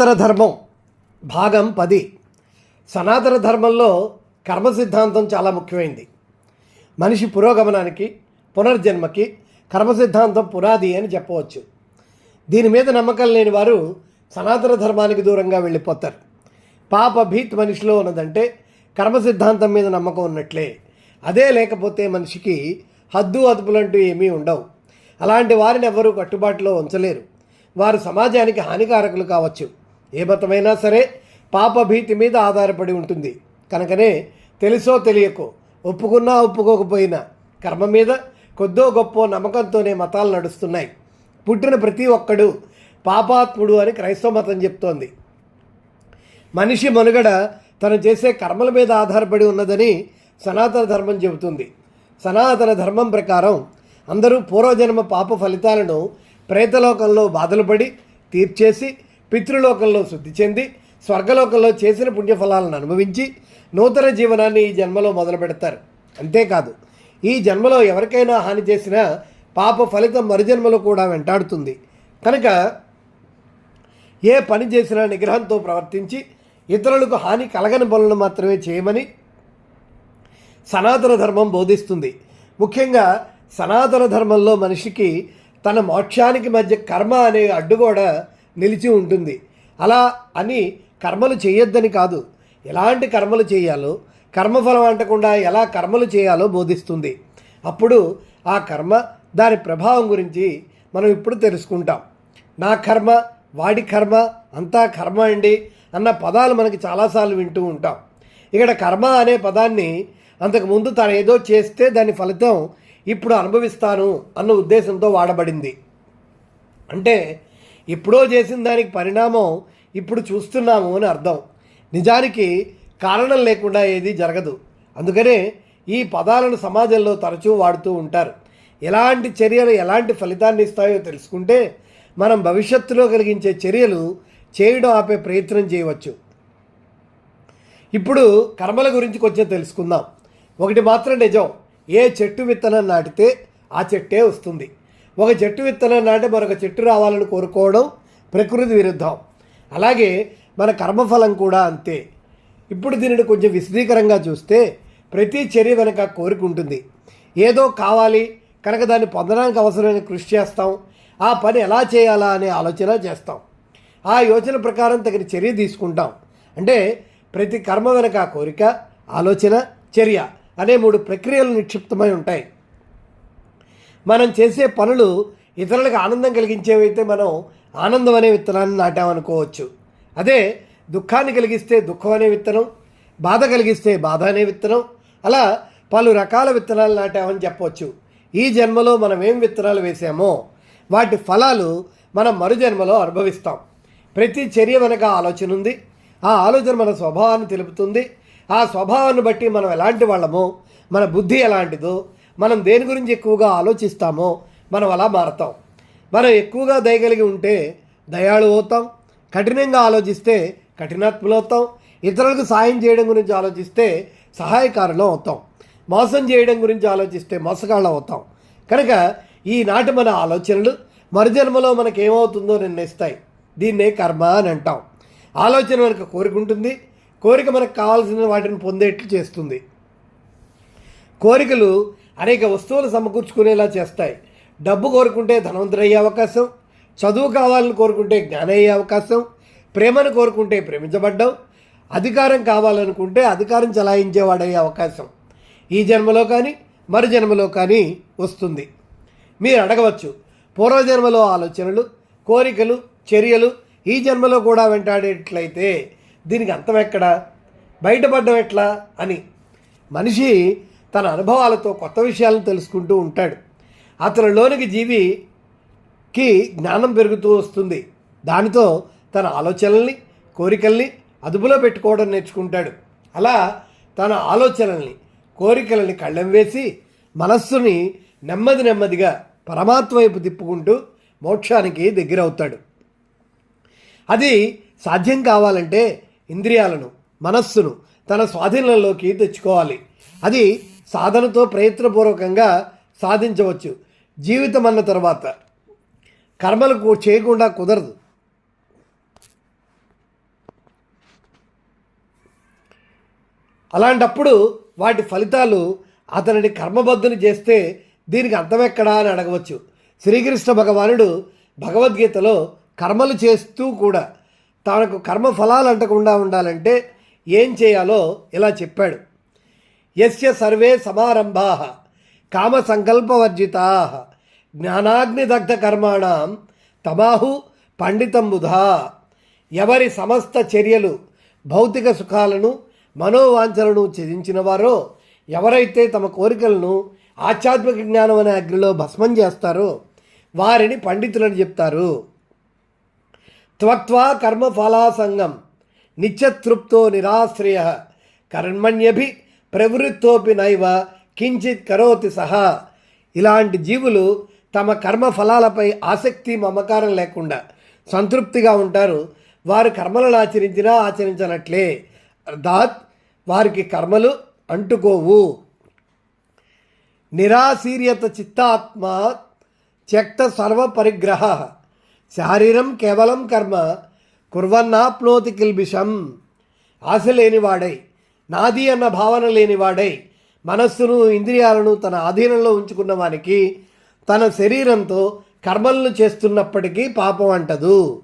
సనాతన ధర్మం భాగం పది. సనాతన ధర్మంలో కర్మ సిద్ధాంతం చాలా ముఖ్యమైనది మనిషి పురోగమనానికి పునర్జన్మకి కర్మ సిద్ధాంతం పునాది అని చెప్పవచ్చు. దీని మీద నమ్మకం లేని వారు సనాతన ధర్మానికి దూరంగా వెళ్ళిపోతారు. పాప భీత్ మనిషిలో ఉన్నదంటే కర్మ సిద్ధాంతం మీద నమ్మకం ఉన్నట్లే. అదే లేకపోతే మనిషికి హద్దు అదుపులంటూ ఏమీ ఉండవు. అలాంటి వారిని ఎవరూ కట్టుబాటులో ఉంచలేరు. వారు సమాజానికి హానికారకులు కావచ్చు. ఏ మతమైనా సరే పాప భీతి మీద ఆధారపడి ఉంటుంది. కనుకనే తెలుసో తెలియకో ఒప్పుకున్నా ఒప్పుకోకపోయినా కర్మ మీద కొద్దో గొప్ప నమ్మకంతోనే మతాలు నడుస్తున్నాయి. పుట్టిన ప్రతి ఒక్కడు పాపాత్ముడు అని క్రైస్తవ మతం చెప్తోంది. మనిషి మనుగడ తను చేసే కర్మల మీద ఆధారపడి ఉన్నదని సనాతన ధర్మం చెబుతుంది. సనాతన ధర్మం ప్రకారం అందరూ పూర్వజన్మ పాప ఫలితాలను ప్రేతలోకంలో బాధలు పడి తీర్చేసి పితృలోకంలో శుద్ధి చెంది స్వర్గలోకంలో చేసిన పుణ్యఫలాలను అనుభవించి నూతన జీవనాన్ని ఈ జన్మలో మొదలు పెడతారు అంతేకాదు ఈ జన్మలో ఎవరికైనా హాని చేసినా పాప ఫలితం మరుజన్మలో కూడా వెంటాడుతుంది. కనుక ఏ పని చేసినా నిగ్రహంతో ప్రవర్తించి ఇతరులకు హాని కలగని పనులను మాత్రమే చేయమని సనాతన ధర్మం బోధిస్తుంది. ముఖ్యంగా సనాతన ధర్మంలో మనిషికి తన మోక్షానికి మధ్య కర్మ అనే అడ్డుగోడ నిలిచి ఉంటుంది. అలా అని కర్మలు చేయొద్దని కాదు. ఎలాంటి కర్మలు చేయాలో కర్మఫలం అంటకుండా ఎలా కర్మలు చేయాలో బోధిస్తుంది. అప్పుడు ఆ కర్మ దాని ప్రభావం గురించి మనం ఇప్పుడు తెలుసుకుంటాం. నా కర్మ వాడి కర్మ అంతా కర్మ అండి అన్న పదాలు మనకి చాలాసార్లు వింటూ ఉంటాం. ఇక్కడ కర్మ అనే పదాన్ని అంతకుముందు తను ఏదో చేస్తే దాని ఫలితం ఇప్పుడు అనుభవిస్తాను అన్న ఉద్దేశంతో వాడబడింది. అంటే ఇప్పుడో చేసిన దానికి పరిణామం ఇప్పుడు చూస్తున్నాము అని అర్థం. నిజానికి కారణం లేకుండా ఏది జరగదు. అందుకనే ఈ పదాలను సమాజంలో తరచూ వాడుతూ ఉంటారు. ఎలాంటి చర్యలు ఎలాంటి ఫలితాన్ని ఇస్తాయో తెలుసుకుంటే మనం భవిష్యత్తులో కలిగించే చర్యలు చేయడం ఆపే ప్రయత్నం చేయవచ్చు. ఇప్పుడు కర్మల గురించి కొంచెం తెలుసుకుందాం. ఒకటి మాత్రం నిజం. ఏ చెట్టు విత్తనం నాటితే ఆ చెట్టే వస్తుంది. ఒక చెట్టు విత్తనం నాటి మరొక చెట్టు రావాలని కోరుకోవడం ప్రకృతి విరుద్ధం. అలాగే మన కర్మఫలం కూడా అంతే. ఇప్పుడు దీనిని కొంచెం విశదీకరంగా చూస్తే ప్రతి చర్య వెనక కోరిక ఉంటుంది. ఏదో కావాలి కనుక దాన్ని పొందడానికి అవసరమైన కృషి చేస్తాం. ఆ పని ఎలా చేయాలా అనే ఆలోచన చేస్తాం. ఆ యోచన ప్రకారం తగిన చర్య తీసుకుంటాం. అంటే ప్రతి కర్మ వెనక కోరిక ఆలోచన చర్య అనే మూడు ప్రక్రియలు నిక్షిప్తమై ఉంటాయి. మనం చేసే పనులు ఇతరులకు ఆనందం కలిగించేవైతే మనం ఆనందం అనే విత్తనాన్ని నాటామనుకోవచ్చు. అదే దుఃఖాన్ని కలిగిస్తే దుఃఖం అనే విత్తనం బాధ కలిగిస్తే బాధ అనే విత్తనం అలా పలు రకాల విత్తనాలు నాటామని చెప్పవచ్చు ఈ జన్మలో మనం ఏం విత్తనాలు వేసామో వాటి ఫలాలు మనం మరు జన్మలో అనుభవిస్తాం. ప్రతి చర్య వెనక ఆలోచన ఉంది. ఆ ఆలోచన మన స్వభావాన్ని తెలుపుతుంది. ఆ స్వభావాన్ని బట్టి మనం ఎలాంటి వాళ్ళమో మన బుద్ధి ఎలాంటిదో మనం దేని గురించి ఎక్కువగా ఆలోచిస్తామో మనం అలా మారతాం. మనం ఎక్కువగా దయగలిగి ఉంటే దయాళు అవుతాం కఠినంగా ఆలోచిస్తే కఠినాత్ములు అవుతాం ఇతరులకు సాయం చేయడం గురించి ఆలోచిస్తే సహాయకారులం అవుతాం మోసం చేయడం గురించి ఆలోచిస్తే మోసగాళ్ళం అవుతాం. కనుక ఈనాటి మన ఆలోచనలు మరుజన్మలో మనకి ఏమవుతుందో నిర్ణయిస్తాయి. దీన్నే కర్మ అని అంటాం. ఆలోచన మనకు కోరిక ఉంటుంది. కోరిక మనకు కావాల్సిన వాటిని పొందేట్లు చేస్తుంది. కోరికలు అనేక వస్తువులు సమకూర్చుకునేలా చేస్తాయి. డబ్బు కోరుకుంటే ధనవంతుడయ్యే అవకాశం చదువు కావాలని కోరుకుంటే జ్ఞానయ్యే అవకాశం ప్రేమను కోరుకుంటే ప్రేమించబడ్డం అధికారం కావాలనుకుంటే అధికారం చలాయించేవాడయ్యే అవకాశం. ఈ జన్మలో కానీ మరు జన్మలో కానీ వస్తుంది. మీరు అడగవచ్చు పూర్వజన్మలో ఆలోచనలు కోరికలు చర్యలు ఈ జన్మలో కూడా వెంటాడేట్లయితే దీనికి అంతం ఎక్కడా? బయటపడ్డం ఎట్లా? అని. మనిషి తన అనుభవాలతో కొత్త విషయాలను తెలుసుకుంటూ ఉంటాడు. అతనిలోనికి జీవికి జ్ఞానం పెరుగుతూ వస్తుంది. దానితో తన ఆలోచనల్ని కోరికల్ని అదుపులో పెట్టుకోవడం నేర్చుకుంటాడు. అలా తన ఆలోచనల్ని కోరికలని కళ్ళెం వేసి మనస్సుని నెమ్మది నెమ్మదిగా పరమాత్మ వైపు తిప్పుకుంటూ మోక్షానికి దగ్గరవుతాడు. అది సాధ్యం కావాలంటే ఇంద్రియాలను మనస్సును తన స్వాధీనంలోకి తెచ్చుకోవాలి. అది సాధనతో ప్రయత్నపూర్వకంగా సాధించవచ్చు. జీవితం అన్న తర్వాత కర్మలకు చేయకుండా కుదరదు. అలాంటప్పుడు వాటి ఫలితాలు అతనిని కర్మబద్ధుని చేస్తే దీనికి అర్థమెక్కడా అని అడగవచ్చు. శ్రీకృష్ణ భగవానుడు భగవద్గీతలో కర్మలు చేస్తూ కూడా తనకు కర్మ ఫలాలు అంటకుండా ఉండాలంటే ఏం చేయాలో ఇలా చెప్పాడు. యస్య సర్వే సమారంభా కామ సంకల్పవర్జితా తమాహు పండితం బుధా. ఎవరి సమస్త చర్యలు భౌతిక సుఖాలను మనోవాంఛలను త్యజించిన ఎవరైతే తమ కోరికలను ఆధ్యాత్మిక జ్ఞానం అనే అగ్నిలో భస్మం చేస్తారో వారిని పండితులని చెప్తారు. త్వక్వా కర్మఫలాసంగం నిత్యతృప్తో నిరాశ్రయ కర్మణ్యభి ప్రవృత్తోపి నైవ కించిత్ కరోతి సహా. ఇలాంటి జీవులు తమ కర్మ ఫలాలపై ఆసక్తి మమకారం లేకుండా సంతృప్తిగా ఉంటారు. వారు కర్మలను ఆచరించినా ఆచరించనట్లే. అర్థాత్ వారికి కర్మలు అంటుకోవు. నిరాశీర్యత చిత్తాత్మ త్యక్త సర్వ పరిగ్రహ శారీరం కేవలం కర్మ కుర్వన్నాప్నోతి కిల్బిషం. ఆశ లేనివాడై నాది అన్న భావన లేనివాడై మనస్సును ఇంద్రియాలను తన ఆధీనంలో ఉంచుకున్న వానికి తన శరీరంతో కర్మలను చేస్తున్నప్పటికీ పాపం అంటదు.